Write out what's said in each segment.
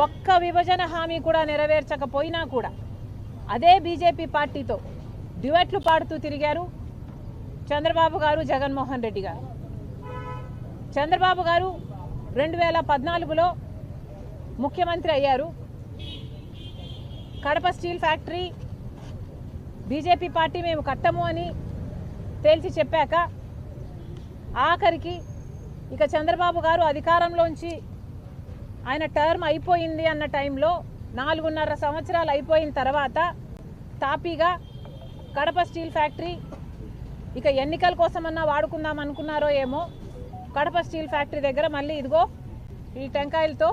ఒక్క విభజన హామీ కూడా నెరవేర్చకపోయినా కూడా అదే బీజేపీ పార్టీతో డ్యువెట్లు పాడుతూ తిరిగారు చంద్రబాబు గారు జగన్మోహన్ రెడ్డి గారు. చంద్రబాబు గారు రెండు వేల పద్నాలుగులో ముఖ్యమంత్రి అయ్యారు. Kadapa steel factory BJP party మేము కట్టము అని తేల్చి చెప్పాక ఆఖరికి ఇక చంద్రబాబు గారు అధికారంలోంచి ఆయన టర్మ్ అయిపోయింది అన్న టైంలో నాలుగున్నర సంవత్సరాలు అయిపోయిన తర్వాత తాపీగా కడప స్టీల్ ఫ్యాక్టరీ ఇక ఎన్నికల కోసమన్నా వాడుకుందాం అనుకున్నారో ఏమో కడప స్టీల్ ఫ్యాక్టరీ దగ్గర మళ్ళీ ఇదిగో ఈ టెంకాయలతో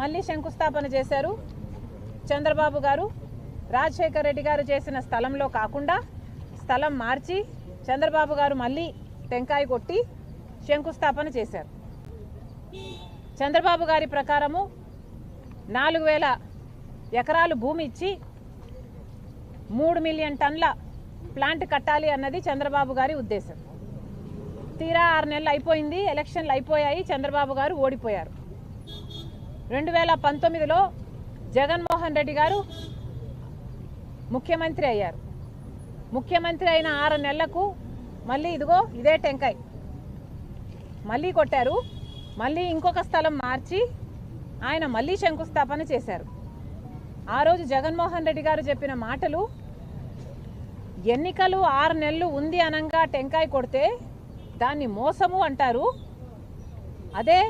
మళ్ళీ శంకుస్థాపన చేశారు చంద్రబాబు గారు రాజశేఖర్ రెడ్డి గారు చేసిన స్థలంలో కాకుండా స్థలం మార్చి చంద్రబాబు గారు మళ్ళీ టెంకాయ కొట్టి శంకుస్థాపన చేశారు. చంద్రబాబు గారి ప్రకారము నాలుగు వేల ఎకరాలు భూమి ఇచ్చి మూడు మిలియన్ టన్ల ప్లాంట్ కట్టాలి అన్నది చంద్రబాబు గారి ఉద్దేశం. తీరా ఆరు నెలలు అయిపోయింది ఎలక్షన్లు అయిపోయాయి చంద్రబాబు గారు ఓడిపోయారు. రెండు వేల పంతొమ్మిదిలో జగన్మోహన్ రెడ్డి గారు ముఖ్యమంత్రి అయ్యారు. ముఖ్యమంత్రి అయిన ఆరు నెలలకు మళ్ళీ ఇదిగో ఇదే టెంకాయ్. మళ్ళీ కొట్టారు. మళ్ళీ ఇంకొక స్థలం మార్చి ఆయన మళ్ళీ శంకుస్థాపన చేశారు. ఆ రోజు జగన్మోహన్ రెడ్డి గారు చెప్పిన మాటలు ఎన్నికలు ఆరు నెలలు ఉంది అనంగా టెంకాయ కొడితే దాన్ని మోసము అంటారు. అదే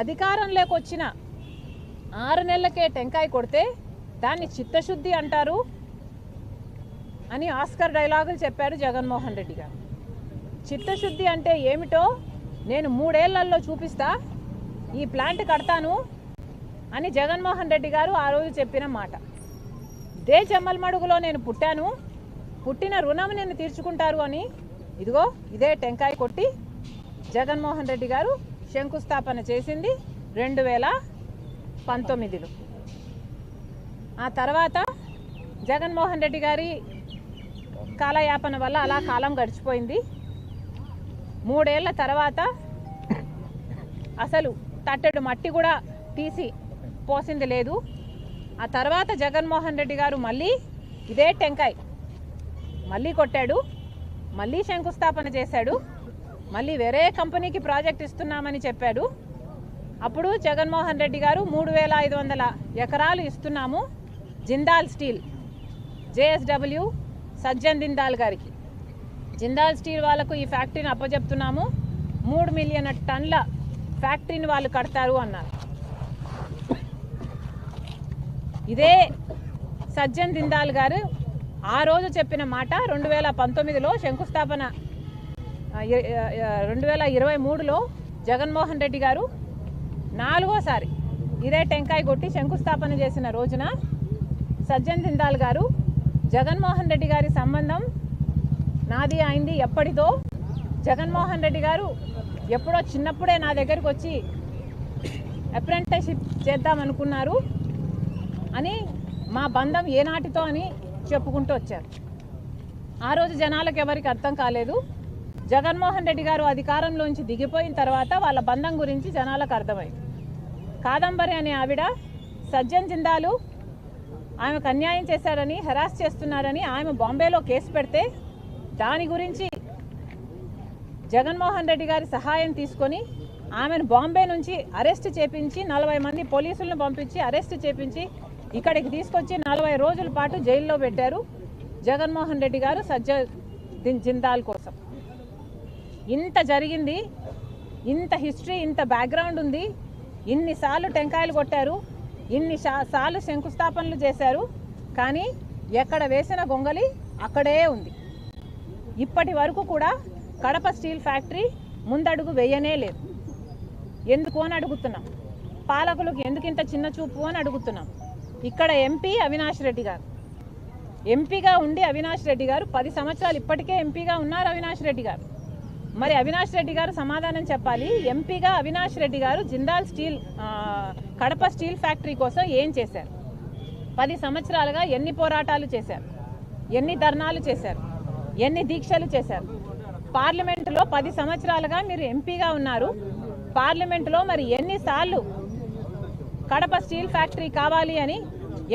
అధికారంలోకి వచ్చిన ఆరు నెలలకే టెంకాయ కొడితే దాన్ని చిత్తశుద్ధి అంటారు అని ఆస్కర్ డైలాగులు చెప్పారు జగన్మోహన్ రెడ్డి గారు. చిత్తశుద్ధి అంటే ఏమిటో నేను మూడేళ్ళలో చూపిస్తా ఈ ప్లాంట్ కడతాను అని జగన్మోహన్ రెడ్డి గారు ఆ రోజు చెప్పిన మాట. ఇదే చెమ్మలమడుగులో నేను పుట్టాను పుట్టిన రుణం నేను తీర్చుకుంటారు అని ఇదిగో ఇదే టెంకాయ కొట్టి జగన్మోహన్ రెడ్డి గారు శంకుస్థాపన చేసింది రెండు వేల పంతొమ్మిదిలో. ఆ తర్వాత జగన్మోహన్ రెడ్డి గారి కాలయాపన వల్ల అలా కాలం గడిచిపోయింది. మూడేళ్ళ తర్వాత అసలు తట్టెడు మట్టి కూడా తీసి పోసింది లేదు. ఆ తర్వాత జగన్మోహన్ రెడ్డి గారు మళ్ళీ ఇదే టెంకాయ్. మళ్ళీ కొట్టాడు మళ్ళీ శంకుస్థాపన చేశాడు మళ్ళీ వేరే కంపెనీకి ప్రాజెక్ట్ ఇస్తున్నామని చెప్పాడు. అప్పుడు జగన్మోహన్ రెడ్డి గారు మూడు వేల ఐదు వందల ఎకరాలు ఇస్తున్నాము జిందాల్ స్టీల్ జేఎస్డబ్ల్యూ సజ్జన్ జిందాల్ గారికి. జిందాల్ స్టీల్ వాళ్ళకు ఈ ఫ్యాక్టరీని అప్పజెప్తున్నాము. మూడు మిలియన్ టన్ల ఫ్యాక్టరీని వాళ్ళు కడతారు అన్నారు. ఇదే సజ్జన్ దిందాల్ గారు ఆ రోజు చెప్పిన మాట రెండు వేల పంతొమ్మిదిలో శంకుస్థాపన రెండు వేల ఇరవై మూడులో జగన్మోహన్ రెడ్డి గారు నాలుగోసారి ఇదే టెంకాయ కొట్టి శంకుస్థాపన చేసిన రోజున సజ్జన్ దిందాల్ గారు జగన్మోహన్ రెడ్డి గారి సంబంధం నాది అయింది ఎప్పటిదో జగన్మోహన్ రెడ్డి గారు ఎప్పుడో చిన్నప్పుడే నా దగ్గరికి వచ్చి అప్రెంటిస్షిప్ చేద్దామనుకున్నారు అని మా బంధం ఏనాటితో అని చెప్పుకుంటూ వచ్చారు. ఆ రోజు జనాలకు ఎవరికి అర్థం కాలేదు. జగన్మోహన్ రెడ్డి గారు అధికారంలోంచి దిగిపోయిన తర్వాత వాళ్ళ బంధం గురించి జనాలకు అర్థమైంది. కాదంబరి అనే ఆవిడ సజ్జన్ జిందాలు ఆమెకు అన్యాయం చేశారని హెరాస్ చేస్తున్నారని ఆమె బాంబేలో కేసు పెడితే దాని గురించి జగన్మోహన్ రెడ్డి గారి సహాయం తీసుకొని ఆమెను బాంబే నుంచి అరెస్ట్ చేపించి నలభై మంది పోలీసులను పంపించి అరెస్ట్ చేపించి ఇక్కడికి తీసుకొచ్చి నలభై రోజుల పాటు జైల్లో పెట్టారు జగన్మోహన్ రెడ్డి గారు సజ్జ జిందాల్ కోసం. ఇంత జరిగింది ఇంత హిస్టరీ ఇంత బ్యాక్గ్రౌండ్ ఉంది ఇన్నిసార్లు టెంకాయలు కొట్టారు ఇన్ని సార్లు శంకుస్థాపనలు చేశారు కానీ ఎక్కడ వేసిన గొంగలి అక్కడే ఉంది. ఇప్పటి వరకు కూడా కడప స్టీల్ ఫ్యాక్టరీ ముందడుగు వేయనే లేదు. ఎందుకు అని అడుగుతున్నాం. పాలకులకు ఎందుకు ఇంత చిన్న చూపు అని అడుగుతున్నాం. ఇక్కడ ఎంపీ అవినాష్ రెడ్డి గారు. ఎంపీగా ఉండి అవినాష్ రెడ్డి గారు పది సంవత్సరాలు ఇప్పటికే ఎంపీగా ఉన్నారు అవినాష్ రెడ్డి గారు. మరి అవినాష్ రెడ్డి గారు సమాధానం చెప్పాలి. ఎంపీగా అవినాష్ రెడ్డి గారు Jindal steel Kadapa steel factory కోసం ఏం చేశారు? పది సంవత్సరాలుగా ఎన్ని పోరాటాలు చేశారు? ఎన్ని ధర్నాలు చేశారు? ఎన్ని దీక్షలు చేశారు? పార్లమెంటులో పది సంవత్సరాలుగా మీరు ఎంపీగా ఉన్నారు. పార్లమెంటులో మరి ఎన్నిసార్లు కడప స్టీల్ ఫ్యాక్టరీ కావాలి అని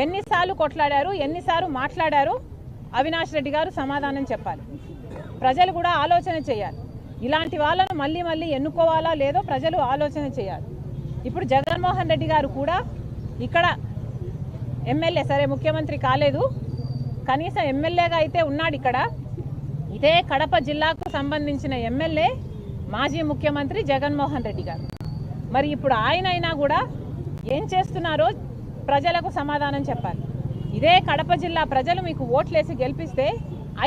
ఎన్నిసార్లు కొట్లాడారు ఎన్నిసార్లు మాట్లాడారు? అవినాష్ రెడ్డి గారు సమాధానం చెప్పాలి. ప్రజలు కూడా ఆలోచన చేయాలి. ఇలాంటి వాళ్ళను మళ్ళీ మళ్ళీ ఎన్నుకోవాలా లేదో ప్రజలు ఆలోచన చేయాలి. ఇప్పుడు జగన్మోహన్ రెడ్డి గారు కూడా ఇక్కడ ఎమ్మెల్యే సరే ముఖ్యమంత్రి కాలేదు. కనీసం ఎమ్మెల్యేగా అయితే ఉన్నాడు ఇక్కడ. ఇదే కడప జిల్లాకు సంబంధించిన ఎమ్మెల్యే మాజీ ముఖ్యమంత్రి జగన్మోహన్ రెడ్డి గారు. మరి ఇప్పుడు ఆయన అయినా కూడా ఏం చేస్తున్నారో ప్రజలకు సమాధానం చెప్పాలి. ఇదే కడప జిల్లా ప్రజలు మీకు ఓట్లేసి గెలిపిస్తే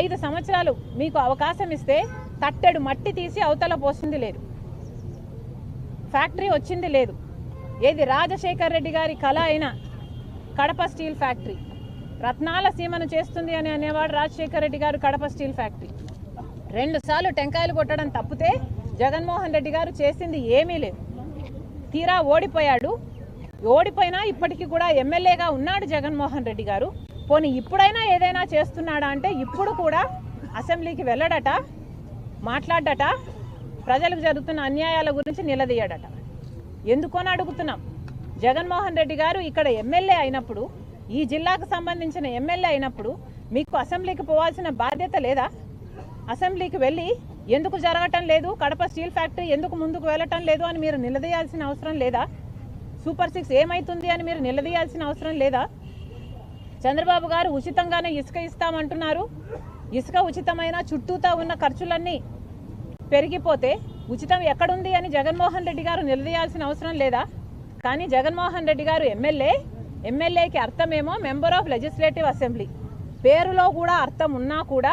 ఐదు సంవత్సరాలు మీకు అవకాశం ఇస్తే తట్టెడు మట్టి తీసి అవతల పోసింది లేదు. ఫ్యాక్టరీ వచ్చింది లేదు. ఏది రాజశేఖర్ రెడ్డి గారి కళ అయిన కడప స్టీల్ ఫ్యాక్టరీ. రత్నాల సీమను చేస్తుంది అని అనేవాడు రాజశేఖర్ రెడ్డి గారు కడప స్టీల్ ఫ్యాక్టరీ. రెండుసార్లు టెంకాయలు కొట్టడం తప్పితే జగన్మోహన్ రెడ్డి గారు చేసింది ఏమీ లేదు. తీరా ఓడిపోయాడు. ఓడిపోయినా ఇప్పటికీ కూడా ఎమ్మెల్యేగా ఉన్నాడు జగన్మోహన్ రెడ్డి గారు. పోనీ ఇప్పుడైనా ఏదైనా చేస్తున్నాడా అంటే ఇప్పుడు కూడా అసెంబ్లీకి వెళ్ళడట మాట్లాడట ప్రజలకు జరుగుతున్న అన్యాయాల గురించి నిలదీయడట. ఎందుకని అడుగుతున్నాం? జగన్మోహన్ రెడ్డి గారు ఇక్కడ ఎమ్మెల్యే అయినప్పుడు ఈ జిల్లాకు సంబంధించిన ఎమ్మెల్యే అయినప్పుడు మీకు అసెంబ్లీకి పోవాల్సిన బాధ్యత లేదా? అసెంబ్లీకి వెళ్ళి ఎందుకు జరగటం లేదు? కడప స్టీల్ ఫ్యాక్టరీ ఎందుకు ముందుకు వెళ్ళటం లేదు అని మీరు నిలదీయాల్సిన అవసరం లేదా? సూపర్ సిక్స్ ఏమైతుంది అని మీరు నిలదీయాల్సిన అవసరం లేదా? చంద్రబాబు గారు ఉచితంగానే ఇసుక ఇస్తామంటున్నారు. ఇసుక ఉచితమైన చుట్టూతా ఉన్న ఖర్చులన్నీ పెరిగిపోతే ఉచితం ఎక్కడుంది అని జగన్మోహన్ రెడ్డి గారు నిలదీయాల్సిన అవసరం లేదా? కానీ జగన్మోహన్ రెడ్డి గారు ఎమ్మెల్యే ఎమ్మెల్యేకి అర్థమేమో మెంబర్ ఆఫ్ లెజిస్లేటివ్ అసెంబ్లీ. పేరులో కూడా అర్థం ఉన్నా కూడా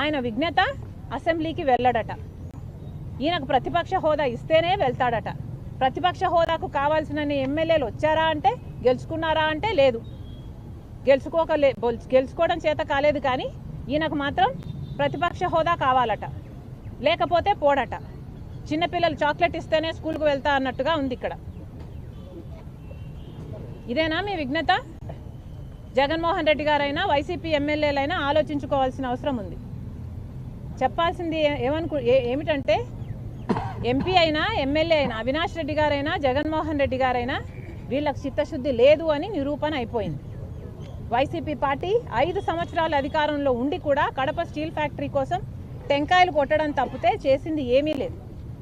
ఆయన విజ్ఞత అసెంబ్లీకి వెళ్ళడట. ఈయనకు ప్రతిపక్ష హోదా ఇస్తేనే వెళ్తాడట. ప్రతిపక్ష హోదాకు కావాల్సిన ఎమ్మెల్యేలు వచ్చారా అంటే గెలుచుకున్నారా అంటే లేదు. గెలుచుకోకలే గెలుచుకోవడం చేత కాలేదు కానీ ఈయనకు మాత్రం ప్రతిపక్ష హోదా కావాలట. లేకపోతే పోడట. చిన్నపిల్లలు చాక్లెట్ ఇస్తేనే స్కూల్కి వెళ్తా అన్నట్టుగా ఉంది ఇక్కడ. ఇదేనా మీ విఘ్నత జగన్మోహన్ రెడ్డి గారైనా వైసీపీ ఎమ్మెల్యేలైనా ఆలోచించుకోవాల్సిన అవసరం ఉంది. చెప్పాల్సింది ఏమనుకు ఏ- ఏమిటంటే ఎంపీ అయినా ఎమ్మెల్యే అయినా అవినాష్ రెడ్డి గారైనా జగన్మోహన్ రెడ్డి గారైనా వీళ్ళకి చిత్తశుద్ధి లేదు అని నిరూపణ అయిపోయింది. వైసీపీ పార్టీ ఐదు సంవత్సరాల అధికారంలో ఉండి కూడా కడప స్టీల్ ఫ్యాక్టరీ కోసం టెంకాయలు కొట్టడం తప్పితే చేసింది ఏమీ లేదు.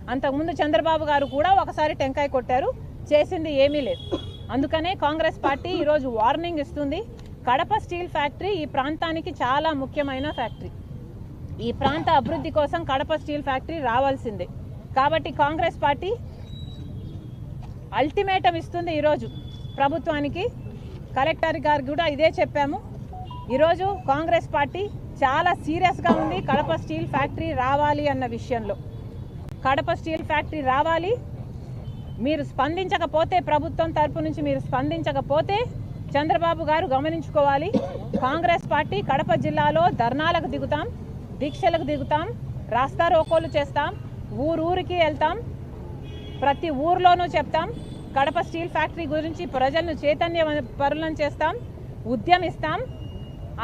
అంతకుముందు చంద్రబాబు గారు కూడా ఒకసారి టెంకాయ కొట్టారు చేసింది ఏమీ లేదు. అందుకనే కాంగ్రెస్ పార్టీ ఈరోజు వార్నింగ్ ఇస్తుంది కడప స్టీల్ ఫ్యాక్టరీ ఈ ప్రాంతానికి చాలా ముఖ్యమైన ఫ్యాక్టరీ. ఈ ప్రాంత అభివృద్ధి కోసం కడప స్టీల్ ఫ్యాక్టరీ రావాల్సిందే. కాబట్టి కాంగ్రెస్ పార్టీ అల్టిమేటం ఇస్తుంది ఈరోజు. ప్రభుత్వానికి కలెక్టర్ గారికి కూడా ఇదే చెప్పాము. ఈరోజు కాంగ్రెస్ పార్టీ చాలా సీరియస్గా ఉంది. కడప స్టీల్ ఫ్యాక్టరీ రావాలి అన్న విషయంలో. కడప స్టీల్ ఫ్యాక్టరీ రావాలి. మీరు స్పందించకపోతే ప్రభుత్వం తరపు నుంచి మీరు స్పందించకపోతే చంద్రబాబు గారు గమనించుకోవాలి. కాంగ్రెస్ పార్టీ కడప జిల్లాలో ధర్నాలకు దిగుతాం. దీక్షలకు దిగుతాం రాస్తా రోకోలు చేస్తాం ఊరూరికి వెళ్తాం ప్రతి ఊర్లోనూ చెప్తాం కడప స్టీల్ ఫ్యాక్టరీ గురించి ప్రజలను చైతన్య పరులను చేస్తాం ఉద్యమిస్తాం.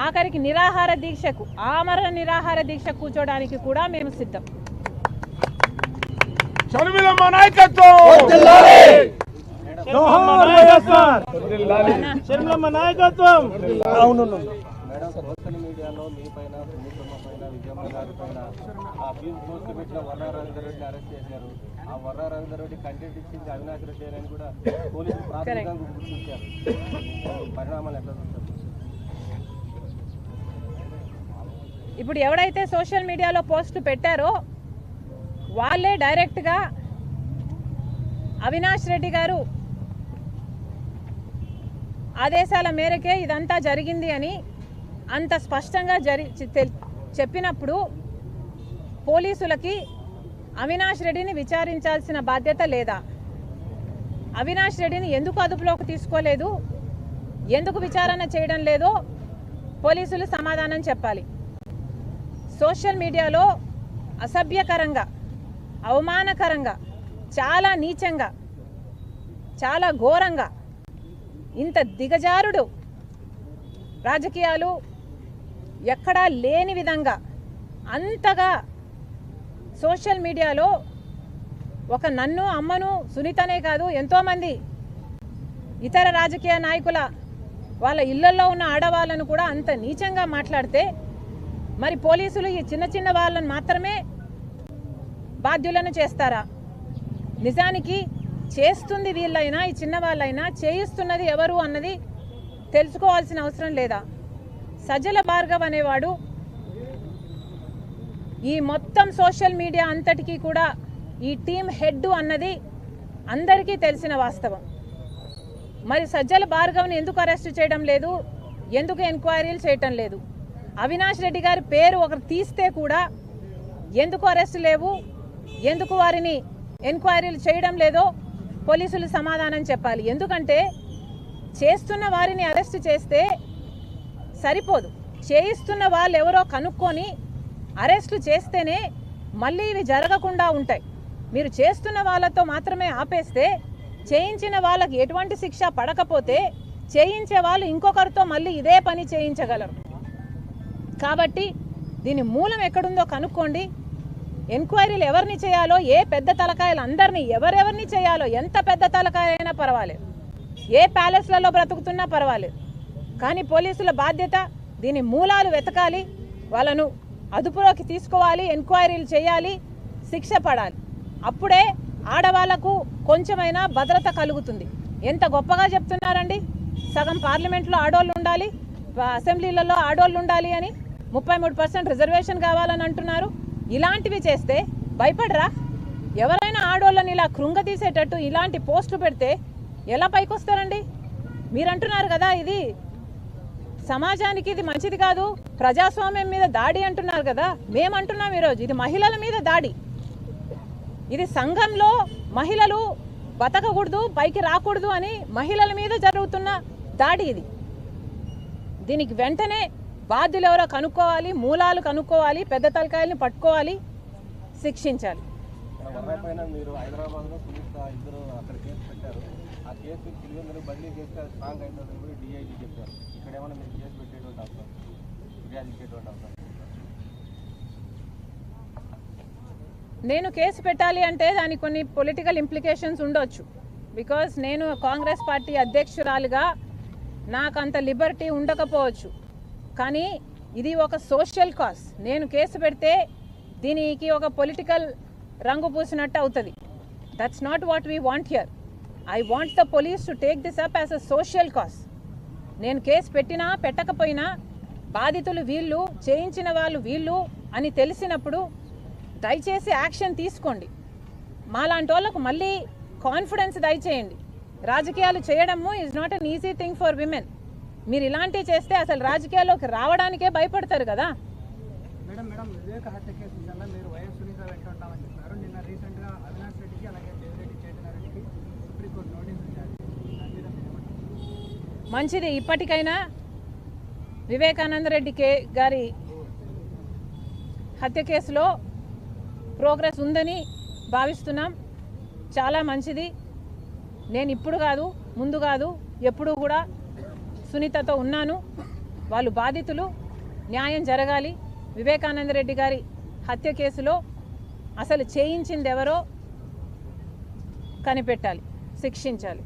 ఆఖరికి నిరాహార దీక్షకు ఆమరణ నిరాహార దీక్ష కూర్చోడానికి కూడా మేము సిద్ధం. నాయకత్వం! మీడియాలో మీ పైన సునీతమ్మ పైన విజయమ్మ గారి పైన ఆ ఫీజు పోస్టులు పెట్టిన వర్ర రవీందర్ రెడ్డిని అరెస్ట్ చేశారు. ఆ వర్ర రవీందర్ రెడ్డి కంటెంట్ ఇచ్చింది అవినాష్ రెడ్డి అని కూడా పోలీసులు ప్రాథమికంగా గుర్తించారు. పరిణామాలు ఎట్లా చూస్తారు? ఇప్పుడు ఎవడైతే సోషల్ మీడియాలో పోస్ట్ పెట్టారో వాళ్ళే డైరెక్ట్గా అవినాష్ రెడ్డి గారు ఆదేశాల మేరకే ఇదంతా జరిగింది అని అంత స్పష్టంగా జరి తె- చెప్పినప్పుడు పోలీసులకి అవినాష్ రెడ్డిని విచారించాల్సిన బాధ్యత లేదా? అవినాష్ రెడ్డిని ఎందుకు అదుపులోకి తీసుకోలేదు? ఎందుకు విచారణ చేయడం లేదో పోలీసులు సమాధానం చెప్పాలి. సోషల్ మీడియాలో అసభ్యకరంగా అవమానకరంగా చాలా నీచంగా చాలా ఘోరంగా ఇంత దిగజారుడు రాజకీయాలు ఎక్కడా లేని విధంగా అంతగా సోషల్ మీడియాలో ఒక నన్ను అమ్మను సునీతనే కాదు ఎంతోమంది ఇతర రాజకీయ నాయకుల వాళ్ళ ఇళ్ళలో ఉన్న ఆడవాళ్ళను కూడా అంత నీచంగా మాట్లాడితే మరి పోలీసులు ఈ చిన్న చిన్న వాళ్ళని మాత్రమే బాధ్యులను చేస్తారా? నిజానికి చేస్తుంది వీళ్ళైనా ఈ చిన్న వాళ్ళైనా చేయిస్తున్నది ఎవరు అన్నది తెలుసుకోవాల్సిన అవసరం లేదా? సజ్జల భార్గవ్ అనేవాడు ఈ మొత్తం సోషల్ మీడియా అంతటికీ కూడా ఈ టీం హెడ్ అన్నది అందరికీ తెలిసిన వాస్తవం. మరి సజ్జల భార్గవ్ని ఎందుకు అరెస్ట్ చేయడం లేదు? ఎందుకు ఎంక్వైరీలు చేయటం లేదు? అవినాష్ రెడ్డి గారి పేరు ఒకరు తీస్తే కూడా ఎందుకు అరెస్ట్ లేవు? ఎందుకు వారిని ఎంక్వైరీలు చేయడం లేదో పోలీసులు సమాధానం చెప్పాలి. ఎందుకంటే చేస్తున్న వారిని అరెస్ట్ చేస్తే సరిపోదు. చేయిస్తున్న వాళ్ళు ఎవరో కనుక్కొని అరెస్టులు చేస్తేనే మళ్ళీ ఇవి జరగకుండా ఉంటాయి. మీరు చేస్తున్న వాళ్ళతో మాత్రమే ఆపేస్తే చేయించిన వాళ్ళకి ఎటువంటి శిక్ష పడకపోతే చేయించే వాళ్ళు ఇంకొకరితో మళ్ళీ ఇదే పని చేయించగలరు. కాబట్టి దీని మూలం ఎక్కడుందో కనుక్కోండి. ఎంక్వైరీలు ఎవరిని చేయాలో ఏ పెద్ద తలకాయలు అందరినీ ఎవరెవరిని చేయాలో ఎంత పెద్ద తలకాయ అయినా పర్వాలేదు. ఏ ప్యాలెస్లలో బ్రతుకుతున్నా పర్వాలేదు. కానీ పోలీసుల బాధ్యత దీని మూలాలు వెతకాలి వాళ్ళను అదుపులోకి తీసుకోవాలి ఎంక్వైరీలు చేయాలి శిక్ష పడాలి. అప్పుడే ఆడవాళ్ళకు కొంచెమైనా భద్రత కలుగుతుంది. ఎంత గొప్పగా చెప్తున్నారండి? సగం పార్లమెంట్లో ఆడోళ్ళు ఉండాలి అసెంబ్లీలలో ఆడోళ్ళు ఉండాలి అని ముప్పై మూడు పర్సెంట్ రిజర్వేషన్ కావాలని అంటున్నారు. ఇలాంటివి చేస్తే భయపడరా? ఎవరైనా ఆడోళ్ళని ఇలా కృంగతీసేటట్టు ఇలాంటి పోస్టులు పెడితే ఎలా పైకొస్తారండి? మీరు అంటున్నారు కదా ఇది సమాజానికి ఇది మంచిది కాదు. ప్రజాస్వామ్యం మీద దాడి అంటున్నారు కదా. మేమంటున్నాం ఈరోజు. ఇది మహిళల మీద దాడి. ఇది సంఘంలో మహిళలు బతకకూడదు పైకి రాకూడదు అని మహిళల మీద జరుగుతున్న దాడి ఇది. దీనికి వెంటనే బాధ్యులు ఎవరో కనుక్కోవాలి మూలాలు కనుక్కోవాలి పెద్ద తలకాయల్ని పట్టుకోవాలి శిక్షించాలి. మీరు హైదరాబాద్లో ఇద్దరు అక్కడ కేసు పెట్టారు. కేసు తిరిగి మీరు బదిలీ చేస్తే స్ట్రాంగ్ అవుతుందని కూడా డిఐజీ చెప్పారు. ఇక్కడ ఏమైనా మీరు కేసు పెట్టేటువంటి అవసరం ఫిర్యాదు ఇచ్చేటువంటి అవసరం నేను కేసు పెట్టాలి అంటే దానికి కొన్ని పొలిటికల్ ఇంప్లికేషన్స్ ఉండొచ్చు. బికాజ్ నేను కాంగ్రెస్ పార్టీ అధ్యక్షురాలుగా నాకు అంత లిబర్టీ ఉండకపోవచ్చు. కానీ ఇది ఒక సోషల్ కాజ్ నేను కేసు పెడితే దీనికి ఒక పొలిటికల్ రంగు పూసినట్టు అవుతుంది. That's not what we want here I want the police to take this up as a social cause. నేను కేసు పెట్టినా పెట్టకపోయినా బాధితులు వీళ్ళు చేయించిన వాళ్ళు వీళ్ళు అని తెలిసినప్పుడు దయచేసి యాక్షన్ తీసుకోండి. మాలాంటి వాళ్ళకు మళ్ళీ కాన్ఫిడెన్స్ దయచేయండి. రాజకీయాలు చేయడము is not an easy thing for women మీరు ఇలాంటివి చేస్తే అసలు రాజకీయాల్లోకి రావడానికే భయపడతారు కదా మేడం మేడం వివేక హత్య కేసు విషయంలో మీరు వైఎస్ సునీత వెంట ఉంటామని చెప్పారు నిన్న రీసెంట్గా అవినాష్ రెడ్డికి అలాగే దేవిరెడ్డి చైతన్య రెడ్డికి సుప్రీంకోర్టు నోటీస్ ఇచ్చారు దాని మీద మీరు ఏమంటారు? మంచిది. ఇప్పటికైనా వివేకానంద రెడ్డి కే గారి హత్య కేసులో ప్రోగ్రెస్ ఉందని భావిస్తున్నాం. చాలా మంచిది. నేను ఇప్పుడు కాదు ముందు కాదు ఎప్పుడూ కూడా సునీతతో ఉన్నాను. వాళ్ళు బాధితులు. న్యాయం జరగాలి. వివేకానంద రెడ్డి గారి హత్య కేసులో అసలు చేయించింది ఎవరో కనిపెట్టాలి శిక్షించాలి.